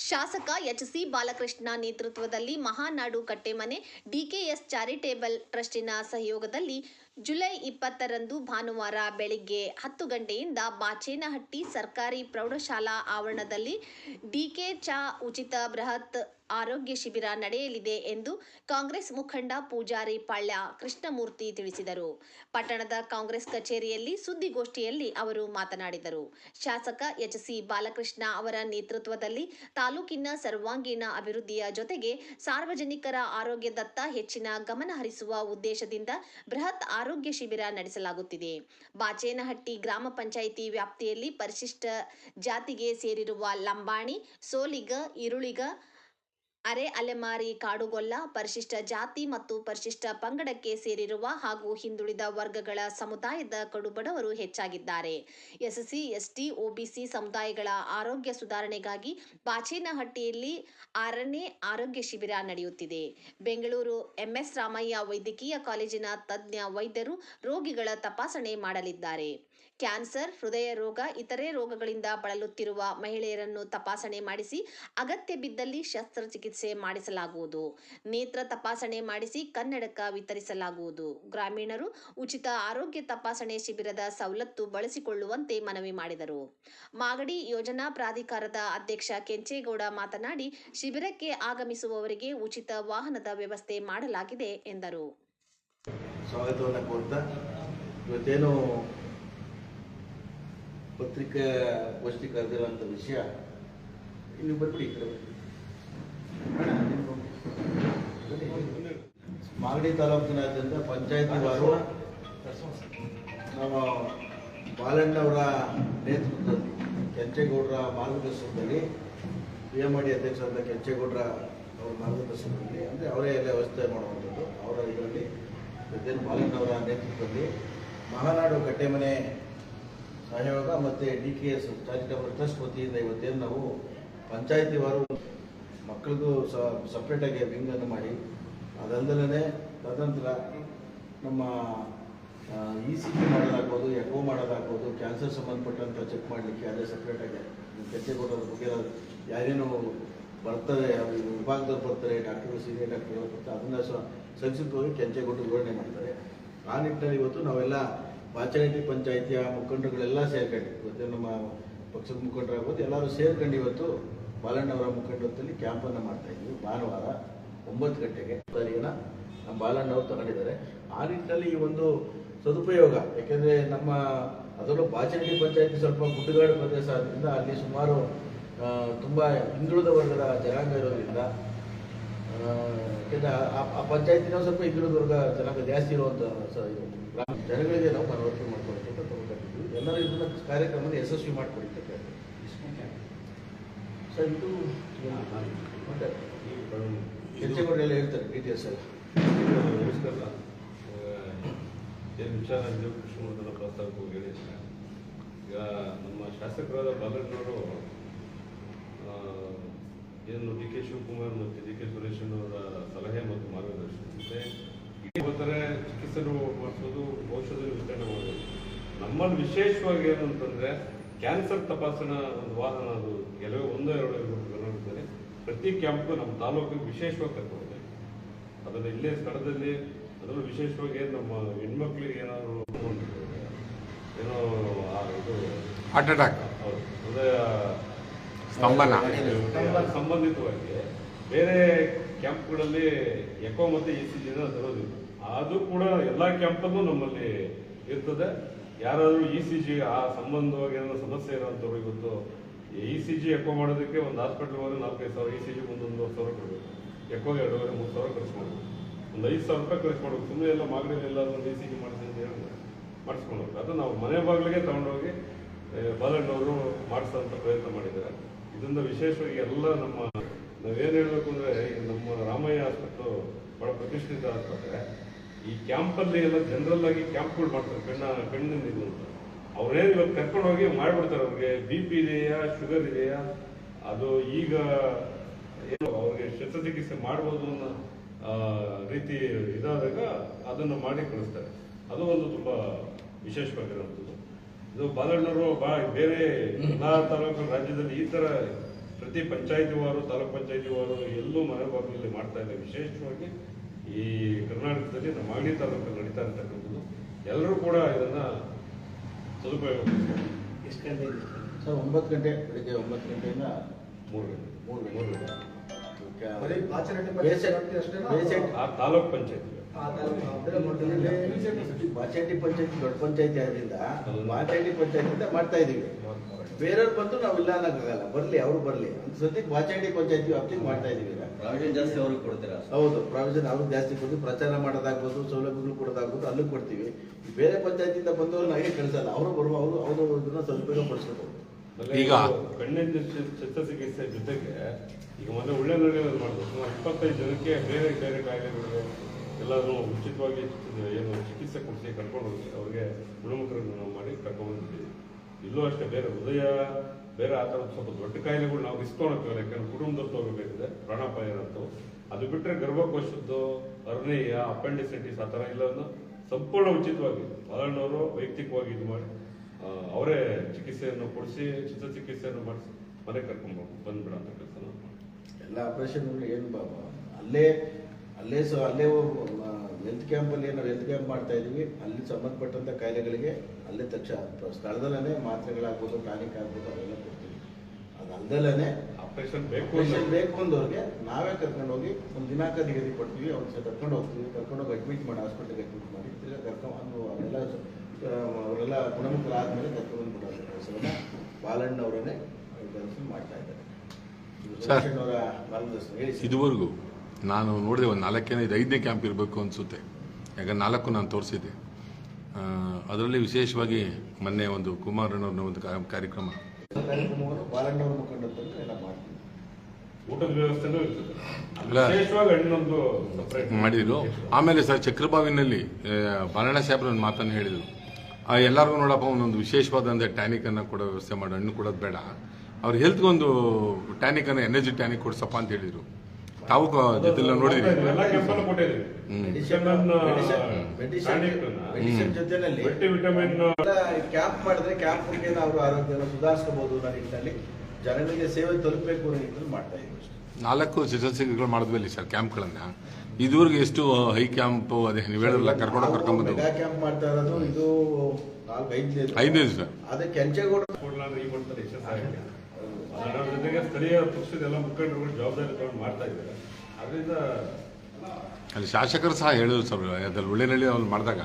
ಶಾಸಕ H C Balakrishna ನೇತೃತ್ವದಲ್ಲಿ ಮಹಾನಾಡು Kattemane DKS charitable ಟ್ರಸ್ಟಿನ ಸಹಯೋಗದಲ್ಲಿ ಜುಲೈ ಇಪ್ಪತ್ತರಂದು ಭಾನುವಾರ ಬೆಳಿಗ್ಗೆ ಹತ್ತು ಗಂಟೆಯಿಂದ ಬಾಚೇನಹಟ್ಟಿ ಸರ್ಕಾರಿ ಪ್ರೌಢಶಾಲಾ ಆವರಣದಲ್ಲಿ ಡಿಕೆ ಚಾ ಉಚಿತ ಬೃಹತ್ ಆರೋಗ್ಯ ಶಿಬಿರ ನಡೆಯಲಿದೆ ಎಂದು ಕಾಂಗ್ರೆಸ್ ಮುಖಂಡ ಪೂಜಾರಿ ಪಾಳ್ಯ ಕೃಷ್ಣಮೂರ್ತಿ ತಿಳಿಸಿದರು. ಪಟ್ಟಣದ ಕಾಂಗ್ರೆಸ್ ಕಚೇರಿಯಲ್ಲಿ ಸುದ್ದಿಗೋಷ್ಠಿಯಲ್ಲಿ ಅವರು ಮಾತನಾಡಿದರು. ಶಾಸಕ ಎಚ್ ಸಿ ಬಾಲಕೃಷ್ಣ ಅವರ ನೇತೃತ್ವದಲ್ಲಿ ತಾಲೂಕಿನ ಸರ್ವಾಂಗೀಣ ಅಭಿವೃದ್ಧಿಯ ಜೊತೆಗೆ ಸಾರ್ವಜನಿಕರ ಆರೋಗ್ಯದತ್ತ ಹೆಚ್ಚಿನ ಗಮನ ಹರಿಸುವ ಉದ್ದೇಶದಿಂದ ಬೃಹತ್ ಆರೋಗ್ಯ ಶಿಬಿರ ನಡೆಸಲಾಗುತ್ತಿದೆ. ಬಾಚೇನಹಟ್ಟಿ ಗ್ರಾಮ ಪಂಚಾಯಿತಿ ವ್ಯಾಪ್ತಿಯಲ್ಲಿ ಪರಿಶಿಷ್ಟ ಜಾತಿಗೆ ಸೇರಿರುವ ಲಂಬಾಣಿ ಸೋಲಿಗ ಈರುಳಿಗ ಅರೆ ಅಲೆಮಾರಿ ಕಾಡುಗೊಲ್ಲ, ಪರಿಶಿಷ್ಟ ಜಾತಿ ಮತ್ತು ಪರಿಶಿಷ್ಟ ಪಂಗಡಕ್ಕೆ ಸೇರಿರುವ ಹಾಗೂ ಹಿಂದುಳಿದ ವರ್ಗಗಳ ಸಮುದಾಯದ ಕಡುಬಡವರು ಹೆಚ್ಚಾಗಿದ್ದಾರೆ. ಎಸ್ಸಿ ಎಸ್ಟಿ ಒಬಿಸಿ ಸಮುದಾಯಗಳ ಆರೋಗ್ಯ ಸುಧಾರಣೆಗಾಗಿ ಬಾಚೇನಹಟ್ಟಿಯಲ್ಲಿ ಆರನೇ ಆರೋಗ್ಯ ಶಿಬಿರ ನಡೆಯುತ್ತಿದೆ. ಬೆಂಗಳೂರು ಎಂಎಸ್ ರಾಮಯ್ಯ ವೈದ್ಯಕೀಯ ಕಾಲೇಜಿನ ತಜ್ಞ ವೈದ್ಯರು ರೋಗಿಗಳ ತಪಾಸಣೆ ಮಾಡಲಿದ್ದಾರೆ. ಕ್ಯಾನ್ಸರ್, ಹೃದಯ ರೋಗ, ಇತರೆ ರೋಗಗಳಿಂದ ಬಳಲುತ್ತಿರುವ ಮಹಿಳೆಯರನ್ನು ತಪಾಸಣೆ ಮಾಡಿಸಿ ಅಗತ್ಯ ಬಿದ್ದಲ್ಲಿ ಶಸ್ತ್ರಚಿಕಿತ್ಸೆ ಮಾಡಿಸಲಾಗುವುದು. ನೇತ್ರ ತಪಾಸಣೆ ಮಾಡಿಸಿ ಕನ್ನಡಕ ವಿತರಿಸಲಾಗುವುದು. ಗ್ರಾಮೀಣರು ಉಚಿತ ಆರೋಗ್ಯ ತಪಾಸಣೆ ಶಿಬಿರದ ಸವಲತ್ತು ಬಳಸಿಕೊಳ್ಳುವಂತೆ ಮನವಿ ಮಾಡಿದರು. ಮಾಗಡಿ ಯೋಜನಾ ಪ್ರಾಧಿಕಾರದ ಅಧ್ಯಕ್ಷ ಕೆಂಚೇಗೌಡ ಮಾತನಾಡಿ, ಶಿಬಿರಕ್ಕೆ ಆಗಮಿಸುವವರಿಗೆ ಉಚಿತ ವಾಹನದ ವ್ಯವಸ್ಥೆ ಮಾಡಲಾಗಿದೆ ಎಂದರು. ಪತ್ರಿಕಾ ಗೋಷ್ಠಿ ಕರೆದಿರುವಂಥ ವಿಷಯ ಇಲ್ಲಿ ಬರ್ಬಿಡಿ. ಮಾಗಡಿ ತಾಲೂಕಿನಾದ್ಯಂತ ನಮ್ಮ ಬಾಲಣ್ಣವರ ನೇತೃತ್ವದಲ್ಲಿ ಕೆಂಚೇಗೌಡರ ಮಾರ್ಗದರ್ಶನದಲ್ಲಿ ಪಿ ಎಂ ಡಿ ಅಧ್ಯಕ್ಷರಾದ ಕೆಂಚೇಗೌಡರ ಅವರ ಮಾರ್ಗದರ್ಶನದಲ್ಲಿ, ಅಂದರೆ ಅವರೇ ಎಲ್ಲ ವ್ಯವಸ್ಥೆ ಮಾಡುವಂಥದ್ದು ಅವರ ಇದರಲ್ಲಿ ಬಾಲಣ್ಣವರ ನೇತೃತ್ವದಲ್ಲಿ ಮಹಾನಾಡು ಕಟ್ಟೆಮನೆ ಸಹಯೋಗ ಮತ್ತು D K S charitable trust ವತಿಯಿಂದ ಇವತ್ತೇನು ನಾವು ಪಂಚಾಯತಿ ವಾರು ಮಕ್ಕಳಿಗೂ ಸಪ್ರೇಟಾಗಿ ವಿಂಗನ್ನು ಮಾಡಿ ಅದಲ್ಲದೇ ತದನಂತರ ನಮ್ಮ ಇ ಸಿ ಜಿ ಮಾಡೋದಾಗ್ಬೋದು ಎಕೋ ಮಾಡೋದಾಗ್ಬೋದು ಕ್ಯಾನ್ಸರ್ ಸಂಬಂಧಪಟ್ಟಂತ ಚೆಕ್ ಮಾಡಲಿಕ್ಕೆ ಅದೇ ಸಪ್ರೇಟಾಗಿ ಕೆಂಚೇಗೌಡರ ಬಗ್ಗೆ ಯಾರೇನು ಬರ್ತಾರೆ ಅವರು ವಿಭಾಗದಲ್ಲಿ ಬರ್ತಾರೆ ಡಾಕ್ಟರ್ಗಳು ಸೀನಿಯರ್ ಡಾಕ್ಟರ್ಗಳು ಬರ್ತಾರೆ, ಅದನ್ನ ಸಂಕ್ಷಿಪ್ತವಾಗಿ ಕೆಂಚೇಗೌಡರು ವಿವರಣೆ ಮಾಡ್ತಾರೆ. ಆ ನಿಟ್ಟಿನಲ್ಲಿ ಇವತ್ತು ನಾವೆಲ್ಲ ಬಾಚನಹಟ್ಟಿ ಪಂಚಾಯಿತಿಯ ಮುಖಂಡರುಗಳೆಲ್ಲ ಸೇರ್ಕೊಂಡು ಇವತ್ತು ನಮ್ಮ ಪಕ್ಷದ ಮುಖಂಡರಾಗ್ಬೋದು, ಎಲ್ಲರೂ ಸೇರ್ಕೊಂಡು ಇವತ್ತು ಬಾಲಣ್ಣವರ ಮುಖಂಡತ್ವದಲ್ಲಿ ಕ್ಯಾಂಪನ್ನು ಮಾಡ್ತಾ ಇದ್ವಿ ಭಾನುವಾರ ಒಂಬತ್ತು ಗಂಟೆಗೆ. ನಮ್ಮ ಬಾಲಣ್ಣವರು ತಗೊಂಡಿದ್ದಾರೆ. ಆ ನಿಟ್ಟಿನಲ್ಲಿ ಈ ಒಂದು ಸದುಪಯೋಗ, ಯಾಕೆಂದರೆ ನಮ್ಮ ಅದರಲ್ಲೂ ಬಾಚನಟ್ಟಿ ಪಂಚಾಯತಿ ಸ್ವಲ್ಪ ಗುಡ್ಡಗಾಡು ಪ್ರದೇಶ ಆದ್ದರಿಂದ ಅಲ್ಲಿ ಸುಮಾರು ತುಂಬ ಹಿಂದುಳಿದ ವರ್ಗದ ಜನಾಂಗ ಇರೋದ್ರಿಂದ ಯಾಕೆಂದರೆ ಆ- ಪಂಚಾಯತಿನ ಸ್ವಲ್ಪ ಹಿಂದುಳಿದ ವರ್ಗ ಜನಾಂಗ ಜಾಸ್ತಿ ಇರುವಂಥ ಜನಗಳಿಗೆ ನಾವು ಮನವರಿಕೆ ಮಾಡ್ಕೊಳಕ್ಕೆ ಅಂತ ತಗೊಂಡಿದ್ವಿ ಎಲ್ಲರೂ ಇದನ್ನ ಕಾರ್ಯಕ್ರಮನ ಯಶಸ್ವಿ ಕೇಳ್ತೀವಿ. ಸರ್ ಇದು ಮತ್ತೆ ಕೆಂಚೇಗೌಡರೆಲ್ಲ ಹೇಳ್ತಾರೆ ಡೀಟೇಲ್ಸ್ ಎಲ್ಲ. ನಮಸ್ಕಾರ ಏನು ವಿಚಾರ ಅಂದರೆ ಕೃಷ್ಣಮೂರ್ತಿನ ಪ್ರಸ್ತಾವಕ್ಕೆ ಹೇಳಿದ್ರೆ ಈಗ ನಮ್ಮ ಶಾಸಕರಾದ ಬಾಲಣ್ಣವರು ಏನು ಡಿ ಕೆ ಶಿವಕುಮಾರ್ ಮತ್ತು ಡಿ ಕೆ ಸುರೇಶಣ್ಣವರ ಸಲಹೆ ಮತ್ತು ಮಾರ್ಗದರ್ಶನದಂತೆ ಬರ್ತಾರೆ ಚಿಕಿತ್ಸೆ ಮಾಡಿಸೋದು ಔಷಧ ವಿತರಣೆ ಮಾಡೋದು. ನಮ್ಮಲ್ಲಿ ವಿಶೇಷವಾಗಿ ಏನು ಅಂತಂದ್ರೆ ಕ್ಯಾನ್ಸರ್ ತಪಾಸಣಾ ಒಂದು ವಾಹನ ಅದು ಕೆಲವೇ ಒಂದೋ ಎರಡೋ ಕರ್ನಾಟಕದಲ್ಲಿ. ಪ್ರತಿ ಕ್ಯಾಂಪ್ಗೂ ನಮ್ಮ ತಾಲೂಕಿಗೆ ವಿಶೇಷವಾಗಿ ಕರ್ಕೊಂಡಿದೆ ಅದನ್ನು ಇಲ್ಲೇ ಸ್ಥಳದಲ್ಲಿ ಅದರಲ್ಲೂ ವಿಶೇಷವಾಗಿ ನಮ್ಮ ಹೆಣ್ಮಕ್ಳಿಗೆ ಏನಾದರೂ ಏನೋ ಇದು. ಹಾರ್ಟ್ ಅಟ್ಯಾಕ್ ಹೌದು. ಸ್ತಂಭನ. ಸಂಬಂಧಿತವಾಗಿ ಬೇರೆ ಕ್ಯಾಂಪ್ಗಳಲ್ಲಿ ಎಕೋ ಮತ್ತು ಇ ಸಿ ಜಿನ ತರೋದಿಲ್ಲ. ಅದು ಕೂಡ ಎಲ್ಲ ಕ್ಯಾಂಪಲ್ಲೂ ನಮ್ಮಲ್ಲಿ ಇರ್ತದೆ. ಯಾರಾದರೂ ಇ ಸಿ ಜಿ ಆ ಸಂಬಂಧವಾಗಿ ಏನಾದರೂ ಸಮಸ್ಯೆ ಇರೋಂಥವ್ರು ಇವತ್ತು ಇ ಸಿ ಜಿ ಎಕೋ ಮಾಡೋದಕ್ಕೆ ಒಂದು ಹಾಸ್ಪಿಟ್ಲ್ ಹೋದ್ರೆ ನಾಲ್ಕೈದು ಸಾವಿರ, ಇ ಸಿ ಜಿ ಒಂದೊಂದು ಸಾವಿರ ಕೊಡಬೇಕು. ಎಕೋಗೆ ಎರಡೂವರೆ, ಮೂರು ಸಾವಿರ ಖರ್ಚು ಮಾಡಬೇಕು. ಒಂದು ಐದು ಸಾವಿರ ರೂಪಾಯಿ ಖರ್ಚು ಮಾಡಬೇಕು. ಸುಮ್ಮನೆ ಎಲ್ಲ ಮಾಗಡಿ ಎಲ್ಲಾದರೂ ಒಂದು ಇ ಸಿ ಜಿ ಮಾಡಿಸಿ ಅಂತ ಹೇಳಿದ್ರೆ ಮಾಡಿಸ್ಕೊಂಡು ಅದು ನಾವು ಮನೆ ಬಾಗಿಲಿಗೆ ತಗೊಂಡೋಗಿ ಬಾಲಣ್ಣವರು ಮಾಡಿಸೋಂಥ ಪ್ರಯತ್ನ ಮಾಡಿದ್ದಾರೆ. ಇದರಿಂದ ವಿಶೇಷವಾಗಿ ಎಲ್ಲ ನಮ್ಮ, ನಾವೇನು ಹೇಳಬೇಕು ಅಂದರೆ ನಮ್ಮ ರಾಮಯ್ಯ ಆಸ್ಪತ್ರೆ ಬಹಳ ಪ್ರತಿಷ್ಠಿತ ಆಸ್ಪತ್ರೆ. ಈ ಕ್ಯಾಂಪಲ್ಲಿ ಎಲ್ಲ ಜನರಲ್ ಆಗಿ ಕ್ಯಾಂಪ್ಗಳು ಮಾಡ್ತಾರೆ ಕಣ್ಣ ಕಣ್ಣಿನ ಇದು ಅಂತ. ಅವ್ರೇನು ಇವಾಗ ಕರ್ಕೊಂಡು ಹೋಗಿ ಮಾಡಿಬಿಡ್ತಾರೆ ಅವ್ರಿಗೆ. ಬಿ ಪಿ ಇದೆಯಾ ಶುಗರ್ ಇದೆಯಾ? ಅದು ಈಗ ಏನು ಅವ್ರಿಗೆ ಶಸ್ತ್ರಚಿಕಿತ್ಸೆ ಮಾಡ್ಬೋದು ಅನ್ನೋ ರೀತಿ ಇದಾದಾಗ ಅದನ್ನು ಮಾಡಿ ಕಳಿಸ್ತಾರೆ. ಅದು ಒಂದು ತುಂಬ ವಿಶೇಷವಾಗಿರುವಂಥದ್ದು ಇದು ಬಾಲಣ್ಣವರು ಬಾ, ಬೇರೆ ಎಲ್ಲ ತಾಲೂಕು ರಾಜ್ಯದಲ್ಲಿ ಈ ತರ ಪ್ರತಿ ಪಂಚಾಯತಿ ವಾರು, ತಾಲೂಕ್ ವಾರು ಎಲ್ಲೂ ಮನೆ ಬಾಗಿಲಲ್ಲಿ ಮಾಡ್ತಾ ಇದ್ದಾರೆ. ವಿಶೇಷವಾಗಿ ಈ ಕರ್ನಾಟಕದಲ್ಲಿ ನಮ್ಮ ಮಾಗಡಿ ತಾಲೂಕಲ್ಲಿ ನಡೀತಾ ಇರ್ತಕ್ಕಂಥದ್ದು ಎಲ್ಲರೂ ಕೂಡ ಇದನ್ನ ಸದುಪಯೋಗ ಸರ್ ಒಂಬತ್ತು ಗಂಟೆ ಬೆಳಿಗ್ಗೆ ಒಂಬತ್ತು ಗಂಟೆಯಿಂದ ಮೂರು ಗಂಟೆ. ಮೂರು ಗಂಟೆ. ಮೂರು ಗಂಟೆ. ತಾಲೂಕ್ ಪಂಚಾಯತಿ. ತಾಲೂಕು, ಬಾಚಂಡಿ ಪಂಚಾಯತಿ ದೊಡ್ಡ ಪಂಚಾಯತಿ ಆದ್ರಿಂದ ಬಾಚಂಡಿ ಪಂಚಾಯತಿಯಿಂದ ಮಾಡ್ತಾ ಇದೀವಿ ಬೇರೆಯವ್ರು ಬಂದು ನಾವು ಇಲ್ಲ ಅನ್ನಕ್ಕಾಗಲ್ಲ. ಬರ್ಲಿ ಅವ್ರು ಬರ್ಲಿ. ಸದ್ಯಕ್ಕೆ ಬಾಚಂಡಿ ಪಂಚಾಯತಿ ವ್ಯಾಪ್ತಿಗೆ ಮಾಡ್ತಾ ಇದೀವಿ ಈಗ. ಪ್ರಾವಿಷನ್ ಜಾಸ್ತಿ ಅವ್ರಿಗೆ ಕೊಡ್ತೀರಾ? ಹೌದು ಪ್ರಾವಿಷನ್ ಅವ್ರಿಗೆ ಜಾಸ್ತಿ ಕೊಡ್ತೀವಿ. ಪ್ರಚಾರ ಮಾಡೋದಾಗ್ಬೋದು ಸೌಲಭ್ಯಗಳು ಕೊಡೋದಾಗ್ಬೋದು ಅಲ್ಲಿ ಕೊಡ್ತೀವಿ. ಬೇರೆ ಪಂಚಾಯತಿಯಿಂದ ಬಂದವ್ರು ನಾವೇ ಕಳಿಸಲ್ಲ. ಅವರು ಬರುವ ಅವರು ಅವರು ಇದನ್ನ ಸದುಪಯೋಗ ಪಡಿಸ್ಕೋಬಹುದು ಈಗ- ಕಣ್ಣಿನ ಶಸ್ತ್ರ- ಶಸ್ತ್ರಚಿಕಿತ್ಸೆ ಜೊತೆಗೆ ಈಗ ಮೊನ್ನೆ ಒಳ್ಳೆ ನಡೆಯೋದು ಮಾಡಬೇಕು. ಸುಮಾರು ಇಪ್ಪತ್ತೈದು ಜನಕ್ಕೆ ಬೇರೆ ಬೇರೆ ಕಾಯಿಲೆಗಳಿಗೆ ಎಲ್ಲರೂ ಉಚಿತವಾಗಿ ಏನು ಚಿಕಿತ್ಸೆ ಕೊಡಿಸಿ ಕರ್ಕೊಂಡು ಹೋಗಿ ಅವ್ರಿಗೆ ಗುಣಮುಖರನ್ನು ನಾವು ಮಾಡಿ ಕರ್ಕೊಂಡು ಬಂದಿದ್ದೀವಿ ಇಲ್ಲೂ ಅಷ್ಟೇ, ಬೇರೆ ಹೃದಯ ಬೇರೆ ಆ ಥರದ ಸ್ವಲ್ಪ ದೊಡ್ಡ ಕಾಯಿಲೆಗಳು ನಾವು ಇಸ್ಕೊಳಕ್ಕಾಗಲ್ಲ, ಯಾಕಂದ್ರೆ ಕುಟುಂಬದಲ್ಲಿ ತಗೋಬೇಕಾಗಿದೆ ಪ್ರಾಣಾಪಾಯ ಅಂತವು ಅದು ಬಿಟ್ಟರೆ ಗರ್ಭಕೋಶದ್ದು ಅರ್ನೇಯ ಅಪೆಂಡಿಸೈಟಿಸ್ ಆ ಥರ ಇಲ್ಲವನ್ನು ಸಂಪೂರ್ಣ ಉಚಿತವಾಗಿ ಬಾಲಣ್ಣವರು ವೈಯಕ್ತಿಕವಾಗಿ ಇದು ಮಾಡಿ ಅವರೇ ಚಿಕಿತ್ಸೆಯನ್ನು ಕೊಡಿಸಿ, ಶಸ್ತ್ರಚಿಕಿತ್ಸೆಯನ್ನು ಮಾಡಿಸಿ ಮನೆ ಕರ್ಕೊಂಡು ಬಂದ್ಬಿಡ ಅಂತ ಕೆಲಸ ಎಲ್ಲ ಆಪರೇಷನ್ ಏನು ಬಾಬಾ? ಅಲ್ಲೇ ಅಲ್ಲೇ ಸೊ ಅಲ್ಲೇ ಹೆಲ್ತ್ ಕ್ಯಾಂಪಲ್ಲಿ ಏನೋ ಹೆಲ್ತ್ ಕ್ಯಾಂಪ್ ಮಾಡ್ತಾ ಇದೀವಿ ಅಲ್ಲಿ ಸಂಬಂಧಪಟ್ಟಂಥ ಕಾಯಿಲೆಗಳಿಗೆ ಅಲ್ಲೇ ತಕ್ಷ ಸ್ಥಳದಲ್ಲೇ ಮಾತ್ರೆಗಳಾಗ್ಬೋದು ಟಾನಿಕ್ ಆಗ್ಬೋದು ಅವೆಲ್ಲ ಕೊಡ್ತೀವಿ. ಅದಲ್ಲದೇ ಆಪರೇಷನ್ ಬೇಕು ಬೇಕು ಅಂದವ್ರಿಗೆ ನಾವೇ ಕರ್ಕೊಂಡು ಹೋಗಿ ಒಂದು ದಿನಾಂಕ ನಿಗದಿ ಕೊಡ್ತೀವಿ ಅವ್ರಿಗೆ ಕರ್ಕೊಂಡು ಹೋಗ್ತೀವಿ ಕರ್ಕೊಂಡು ಹೋಗಿ ಅಡ್ಮಿಟ್ ಮಾಡಿ ಹಾಸ್ಪಿಟ್ಲಿಗೆ ಅಡ್ಮಿಟ್ ಮಾಡಿ ತಿರ್ಗಿ ಕರ್ಕೊಂಡು ಅವರೆಲ್ಲ ಅವರೆಲ್ಲ ಗುಣಮುಖರಾದ್ಮೇಲೆ ಕರ್ಕೊಂಡು ಬಿಡೋದು. ಕೆಲಸವನ್ನ ಬಾಲಣ್ಣ ಅವರನ್ನೇ ಮಾಡ್ತಾ ಇದ್ದಾರೆ. ಸರ್. ಅವರ ಮಾರ್ಗದರ್ಶನ ಹೇಳಿ ಇದುವರೆಗೂ ನಾನು ನೋಡಿದೆ ಒಂದು ನಾಲ್ಕನೇ ಇದು ಐದನೇ ಕ್ಯಾಂಪ್ ಇರಬೇಕು ಅನಿಸುತ್ತೆ. ಯಾಕಂದ್ರೆ ನಾಲ್ಕು ನಾನು ತೋರಿಸಿದ್ದೆ. ಅದರಲ್ಲಿ ವಿಶೇಷವಾಗಿ ಮೊನ್ನೆ ಒಂದು ಕುಮಾರಣ್ಣವ್ರನ್ನ ಒಂದು ಕಾರ್ಯಕ್ರಮ. ಮಾಡಿದ್ರು. ಆಮೇಲೆ ಸರ್ ಚಕ್ರಬಾವಿನಲ್ಲಿ ಬಾಲಣ್ಣ ಸಾಹೇಬ್ರ ಒಂದು ಮಾತನ್ನು ಹೇಳಿದರು. ಎಲ್ಲರಿಗೂ ನೋಡಪ್ಪ ಒಂದೊಂದು ವಿಶೇಷವಾದಂಥ ಟ್ಯಾನಿಕನ್ನು ಕೊಡೋ ವ್ಯವಸ್ಥೆ ಮಾಡಿ ಹಣ್ಣು ಕೊಡೋದು ಬೇಡ. ಅವ್ರ ಹೆಲ್ತ್ಗೊಂದು ಟ್ಯಾನಿಕನ್ನು ಎನರ್ಜಿ ಟ್ಯಾನಿಕ್ ಕೊಡ್ಸಪ್ಪ ಅಂತ ಹೇಳಿದರು. ತಾವು ಜೊತೆಲ್ಲ ನೋಡಿದ್ರಿ ಕ್ಯಾಂಪ್ ಮಾಡಿದ್ರೆ ಕ್ಯಾಂಪ್ ನಾವು ಆರೋಗ್ಯನ ಸುಧಾರಿಸಬಹುದು ಅನ್ನೋ ನಿಟ್ಟಿನಲ್ಲಿ ಜನಗಳಿಗೆ ಸೇವೆ ತಲುಪಬೇಕು ಅನ್ನೋ ನಿಟ್ಟಿನಲ್ಲಿ ಮಾಡ್ತಾ ಇದ್ದೀವಿ ಅಷ್ಟೇ. ನಾಲ್ಕು ಶಸ್ತ್ರಚಿಕಿತ್ಸೆಗಳು ಮಾಡಿದ್ವಿ ಸರ್ ಕ್ಯಾಂಪ್ಗಳನ್ನು. ಇದುವರೆಗೆ ಎಷ್ಟು ಹೈ ಕ್ಯಾಂಪ್ ಅದೇ ನೀವು ಹೇಳಿದ್ರಲ್ಲ ಕರ್ಕೊಂಡು ಕರ್ಕೊಂಡ್ ಕರ್ಕೊಂಬಂದು. ಮೆಗಾ ಕ್ಯಾಂಪ್ ಮಾಡ್ತಾ ಇರೋದು ಇದು ಐದನೇ ಸರ್ ಅದೇ ಕೆಂಚೇಗೌಡ ಅದರ ಜೊತೆಗೆ ಸ್ಥಳೀಯ ಪಕ್ಷದ ಎಲ್ಲ ಮುಖಂಡರುಗಳು ಜವಾಬ್ದಾರಿ ತಗೊಂಡು ಮಾಡ್ತಾ ಇದ್ದಾರೆ. ಅದರಿಂದ ಅಲ್ಲಿ ಶಾಸಕರು ಸಹ ಹೇಳಿದ್ರು ಸರ್ ಅದ್ರಲ್ಲಿ ಒಳ್ಳೆನಳ್ಳಿ ಅವ್ರು ಮಾಡಿದಾಗ.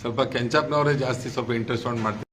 ಸ್ವಲ್ಪ ಕೆಂಚಪ್ಪನವರೇ ಜಾಸ್ತಿ ಸ್ವಲ್ಪ ಇಂಟ್ರೆಸ್ಟ್ ತೊಗೊಂಡು ಮಾಡ್ತಾರೆ